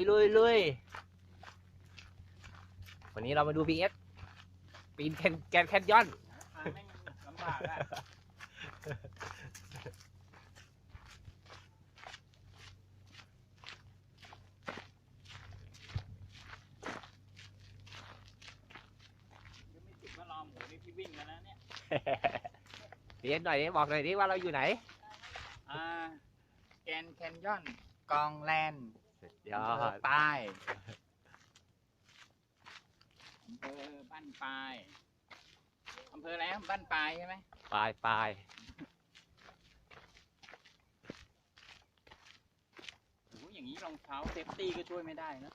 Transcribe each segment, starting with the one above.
ยลุยลุยวันนี้เรามาดูพีเอสปีนแคนแกนแคนยอนทางแม่งลำบากอะยังไม่ติดว่ารอหมูนี่พี่วิ่งแล้วนะเนี่ยพีเอสหน่อยดิบอกหน่อยดิว่าเราอยู่ไหน อ่า แกนแคนยอน กองแลน ด์ยออำเภอดปายอำเภอบ้านปลายอำเภออะไรนะบ้านปลายใช่ไหมปลายปลายโอ้โหอย่างนี้รองเท้าเซฟตี้ก็ช่วยไม่ได้นะ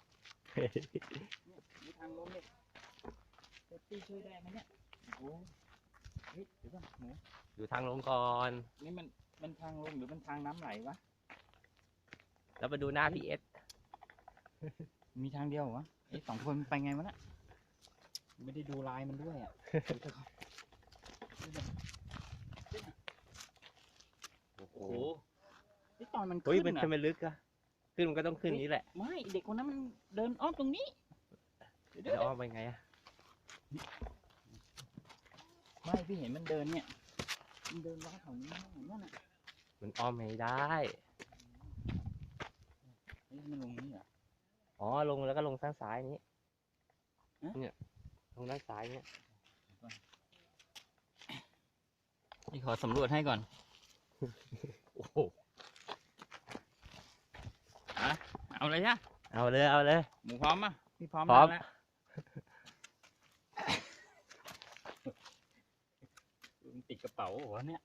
เนี่ยดูทางล้มเลยเซฟตี้ช่วยได้ไหมเนี่ยโอ้โหเฮ้ยเดี๋ยวก่อนหมูอยู่ทางลงก่อน นี่มันมันทางลงหรือมันทางน้ำไหลวะ แล้วมาดูหน้าพีเอส มีทางเดียวเหรอวะไอ้สองคนมันไปไงวะน่ะไม่ได้ดูลายมันด้วยอะดูเถอะครับโอ้โหโอ้โหนี่ตอนมันเฮ้ยขึ้มันนทำอะไมลึกอะขึ้นมันก็ต้องขึ้นนี้แหละไม่เด็กคนนั้นมันเดินอ้อมตรงนี้ เดี๋ยวแล้เดี๋ยววอ้อมไปไงอะไม่พี่เห็นมันเดินเนี่ยมันเดินล้อแถวนี้นั่นน่ะมันอ้อมไม่ได้เฮ้ยมันลงนี่เหร ออ๋อลงแล้วก็ลงทางซ้ายนี้ฮะเนี่ยลงด้านซ้ายเนี่ยพี่ขอสำรวจให้ก่อน โอ้โหเอาเลยใช่เอาเลยเอาเลย หมูพร้อมป่ะพี่พร้อมพร้อม แล้วมันติดกระเป๋าเหรอวะเนี่ย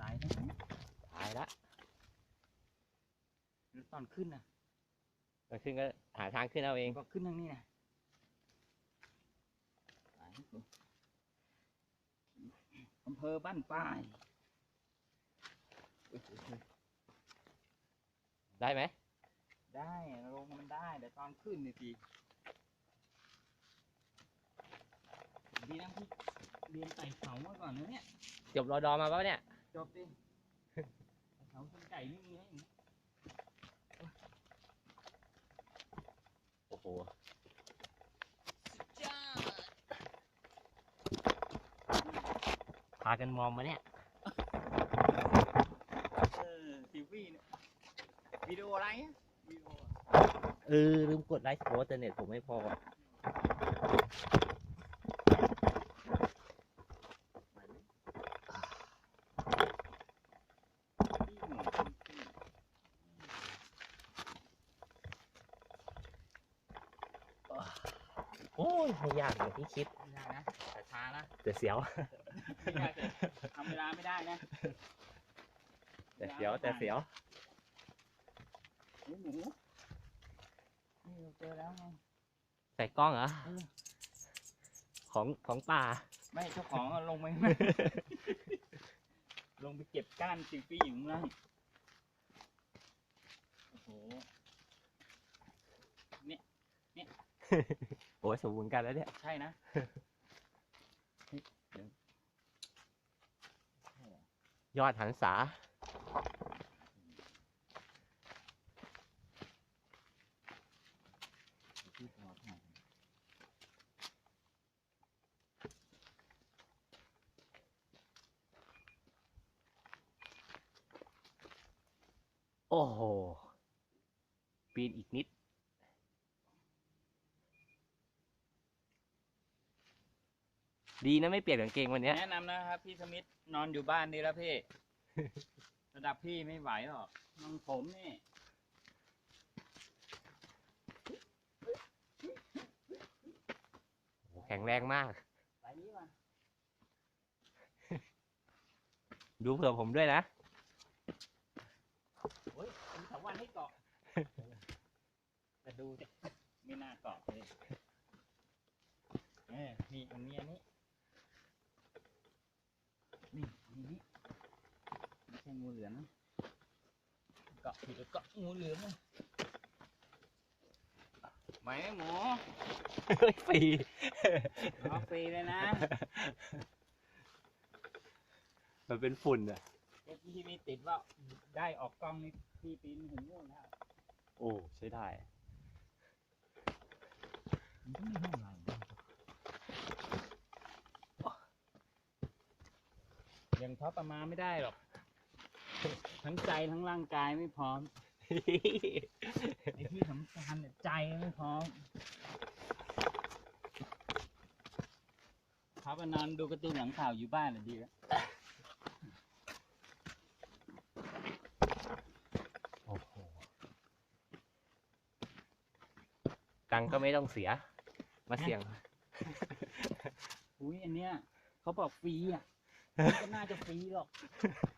ตายแล้วเนี่ยตายละแล้วต อนขึ้นนะมันขึ้นก็หาทางขึ้นเอาเองก็ขึ้นทางนี้นะตายแล้วอำเภอบ้านป้าย ได้ไหม ได้ลงมันได้แต่ตอนขึ้นนี่ทีดีนะพี่เรียนไต่เขามาก่อนนะเนี่ย จบรอดอมาปะเนี่ย จบดิเขาชนไก่ไม่มีให้ อย่างนี้โอ้โหจ้าพากันมองมาเนี่ยเออทีวีเนี่ยวิดีโออะไรอะวิดีโออะเออลืมกดไลค์โค้ดแต่เน็ตผมไม่พอ ที่หมูขึ้นขึ้น โอ้ ยไม่ยากอย่างที่คิด ไม่ได้นะแต่ช้านะแต่เสียว ไม่ได้แต่ทำเวลาไม่ได้นะแต่เสียวแต่เสียวเฮ้ยหมูนี่เราเจอแล้วไง ใส่กล้องเหรอ เออ ของของป่า ไม่เจ้าของเอาลงไปลงไปเก็บก้านซิลฟี่อยู่ข้างล่างโอ้โห โอ้ยสมบูรณ์กันแล้วเนี่ย ใช่นะเฮ้ยเดี๋ยวใช่เหรอยอดหันษาพี่ขอถ่ายโอ้โห ปีนอีกนิด ดีนะไม่เปลี่ยนกางเกงวันเนี้ยแนะนำนะครับพี่สมิธนอนอยู่บ้านดีแล้วพี่ ระดับพี่ไม่ไหวหรอกน้องผมนี่โอ้โหแข็งแรงมากไปนี้มาดูเผื่อผมด้วยนะโอ้ยมีสองวันให้เกาะ แต่ดูสิไม่น่าเกาะเลยเออนี่อันนี้อันนี้นี่อันนี้ไม่ใช่ งูเหลือมนะเกาะผิดแล้วเกาะงูเหลือมนะไหวไหมหมูเฮ้ยฟรีรอฟรีเลยนะมันเป็นฝุ่นอะเมื่อกี้มีติดว่าได้ออกกล้องนี่พี่ปีนหูง่วงแล้วโอ้ใช้ได้มันก็ไม่เท่าไหร่ยังท็อปประมาณไม่ได้หรอก ทั้งใจทั้งร่างกายไม่พร้อม ไอ้ที่สำคัญเนี่ยใจไม่พร้อมครับมานอนดูการ์ตูนหลังข่าวอยู่บ้านน่ะดีแล้วโอ้โหตังค์ก็ไม่ต้องเสีย มาเสี่ยง อุ้ยอันเนี้ยเขาบอกฟรีอะก็น่าจะฟรีหรอกโอ้โห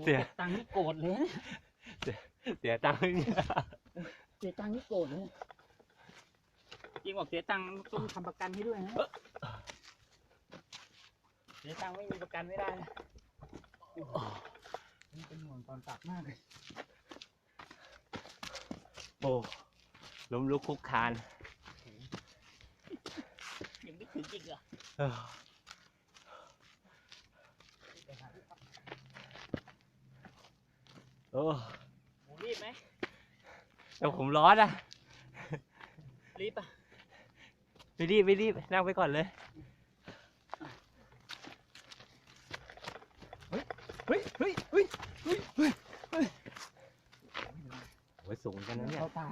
เสียเก็บตังค์นี่โกรธเลยนะเสียตังค์เนี่ยเสียตังค์นี่โกรธเลยจริงบอกเสียตังค์ต้องทำประกันให้ด้วยนะเสียตังค์ไม่มีประกันไม่ได้นะโอ้โหนี่เป็นห่วงตอนตักมากเลยโอ้ล้มลุกคลุกคลานยังไม่ถึงจริงเหรอ เออ โอ้หมูรีบไหมแต่ผมร้อนอะ รีบอะไม่รีบไม่รีบนั่งไปก่อนเลย เฮ้ยเฮ้ยเฮ้ยเฮ้ยเฮ้ยเฮ้ยเฮ้ยโอ้ยสูงเหมือนกันนะเนี่ย เขาตาม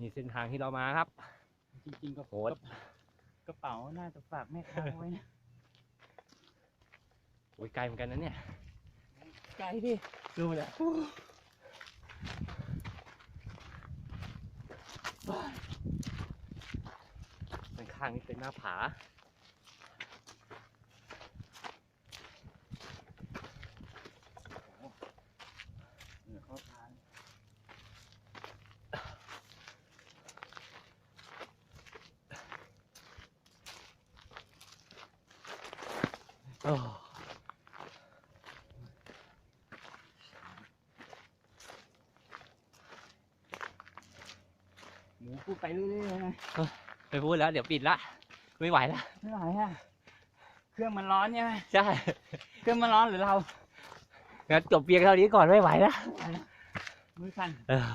นี่เส้นทางที่เรามาครับ จริงๆก็โหด กระเป๋าน่าจะฝากแม่ค้าไว้นะ โอ้ยไกลเหมือนกันนะเนี่ย ไกลดิดูแหละด้านข้างนี่เป็นหน้าผาเออเขาทาน โอ้ หมู พูดไปเรื่อยๆนะไม่พูดแล้ว เดี๋ยวปิดละ ไม่ไหวละไม่ไหวอะเครื่องมันร้อนใช่ไหมใช่ เครื่องมันร้อนหรือเรางั้นจบเพียงเท่านี้ก่อนไม่ไหวละมือสั่นเออ